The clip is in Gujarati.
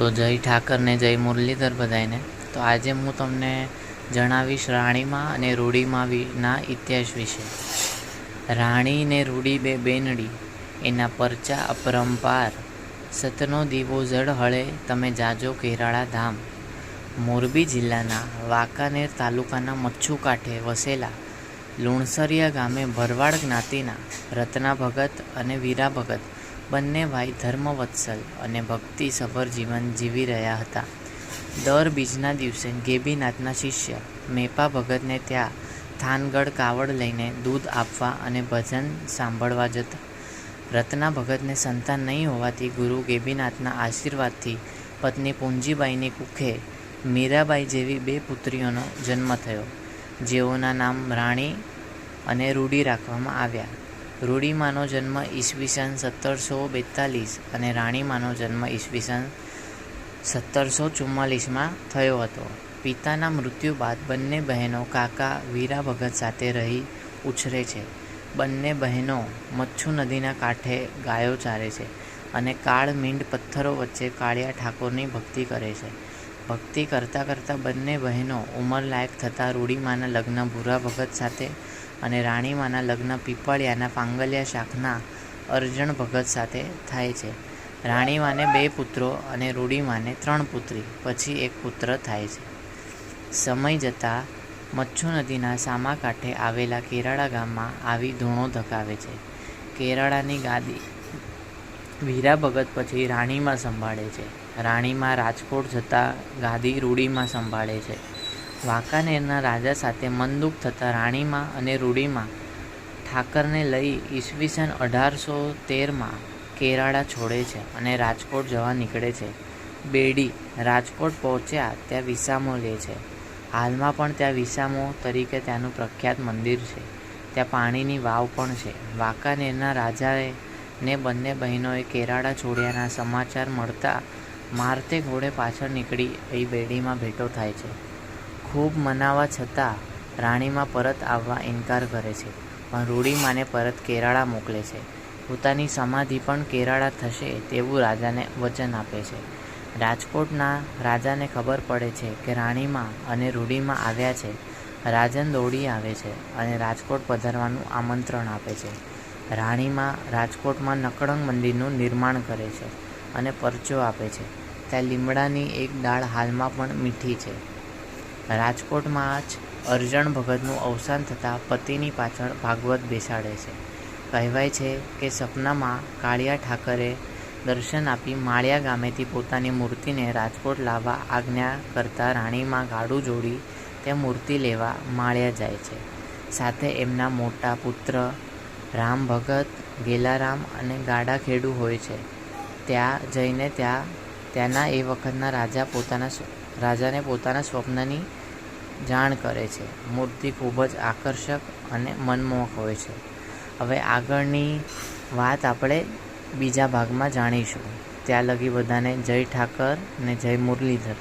તો જય ઠાકર ને જય મુરલીધર બધાને તો આજે હું તમને જણાવીશ રાણીમાં અને રૂડીમાં ઇતિહાસ વિશે. રાણી ને રૂડી બે બેનડી, એના પરચા અપરંપાર. સતનો દીવો જળ હળે, તમે જાજો કેરાળા ધામ. મોરબી જિલ્લાના વાંકાનેર તાલુકાના મચ્છુ કાંઠે વસેલા લુણસરિયા ગામે ભરવાડ જ્ઞાતિના રત્ના ભગત અને વીરા ભગત બંને ભાઈ ધર્મવત્સલ અને ભક્તિસભર જીવન જીવી રહ્યા હતા. દર બીજના દિવસે ગેબીનાથના શિષ્ય મેપા ભગતને ત્યાં થાનગઢ કાવડ લઈને દૂધ આપવા અને ભજન સાંભળવા જતા. રત્ના ભગતને સંતાન નહીં હોવાથી ગુરુ ગેબીનાથના આશીર્વાદથી પત્ની પૂંજીબાઈની કુખે મીરાબાઈ જેવી બે પુત્રીઓનો જન્મ થયો, જેઓના નામ રાણી અને રૂડી રાખવામાં આવ્યા. રૂડીમાનો જન્મ ઈસવીસન સત્તરસો બેતાલીસ અને રાણીમાનો જન્મ ઈસવીસન સત્તરસો ચુમ્માલીસમાં થયો હતો. પિતાના મૃત્યુ બાદ બંને બહેનો કાકા વીરા ભગત સાથે રહી ઉછરે છે. બંને બહેનો મચ્છુ નદીના કાંઠે ગાયો ચારે છે અને કાળ મીંડ પથ્થરો વચ્ચે કાળિયા ઠાકોરની ભક્તિ કરે છે. ભક્તિ કરતાં કરતાં બંને બહેનો ઉંમરલાયક થતાં રૂડીમાના લગ્ન ભૂરા ભગત સાથે અને રાણીમાના લગ્ન પીપળિયાના પાંગલિયા શાખના અર્જણ ભગત સાથે થાય છે. રાણીમાને બે પુત્રો અને રૂડીમાને ત્રણ પુત્રી, પછી એક પુત્ર થાય છે. સમય જતાં મચ્છુ નદીના સામા કાંઠે આવેલા કેરાળા ગામમાં આવી ધૂણો ધકાવે છે. કેરાળાની ગાદી વીરા ભગત પછી રાણીમાં સંભાળે છે. રાણીમાં રાજકોટ જતાં ગાદી રૂડીમાં સંભાળે છે. વાંકાનેરના રાજા સાથે મનદુખ થતાં રાણીમાં અને રૂડીમાં ઠાકરને લઈ ઈસવીસન અઢારસો તેરમાં કેરાળા છોડે છે અને રાજકોટ જવા નીકળે છે. બેડી રાજકોટ પહોંચ્યા ત્યાં વિસામો લે છે. હાલમાં પણ ત્યાં વિસામો તરીકે ત્યાંનું પ્રખ્યાત મંદિર છે. ત્યાં પાણીની વાવ પણ છે. વાંકાનેરના રાજાએ ને બંને બહેનોએ કેરાળા છોડ્યાના સમાચાર મળતા મારતે ઘોડે પાછળ નીકળી એ બેડીમાં ભેટો થાય છે. ખૂબ મનાવા છતાં રાણીમાં પરત આવવા ઇનકાર કરે છે. પણ રૂડીમાને પરત કેરાળા મોકલે છે. પોતાની સમાધિ પણ કેરાળા થશે તેવું રાજાને વચન આપે છે. રાજકોટના રાજાને ખબર પડે છે કે રાણીમાં અને રૂડીમાં આવ્યા છે. રાજન દોડી આવે છે અને રાજકોટ પધારવાનું આમંત્રણ આપે છે. રાણીમાં રાજકોટમાં નકળંગ મંદિરનું નિર્માણ કરે છે અને પરચો આપે છે. ત્યાં લીમડાની એક ડાળ હાલમાં પણ મીઠી છે. રાજકોટમાં જ અરજણ ભગતનું અવસાન થતાં પતિની પાછળ ભાગવત બેસાડે છે. કહેવાય છે કે સપનામાં કાળિયા ઠાકરે દર્શન આપી માળિયા ગામેથી પોતાની મૂર્તિને રાજકોટ લાવવા આજ્ઞા કરતા રાણીમાં ગાડું જોડી તે મૂર્તિ લેવા માળિયા જાય છે. સાથે એમના મોટા પુત્ર રામ ભગત, ગેલારામ અને ગાડા ખેડુ હોય છે. ત્યાં જઈને ત્યાં, ત્યાંના એ વખતના રાજા પોતાના રાજાને પોતાના સ્વપ્નની જાણ કરે છે. મૂર્તિ ખૂબ જ આકર્ષક અને મનમોહક હોય છે. હવે આગળની વાત આપણે બીજા ભાગમાં જાણીશું. ત્યાં લગી બધાને જય ઠાકર ને જય મુરલીધર.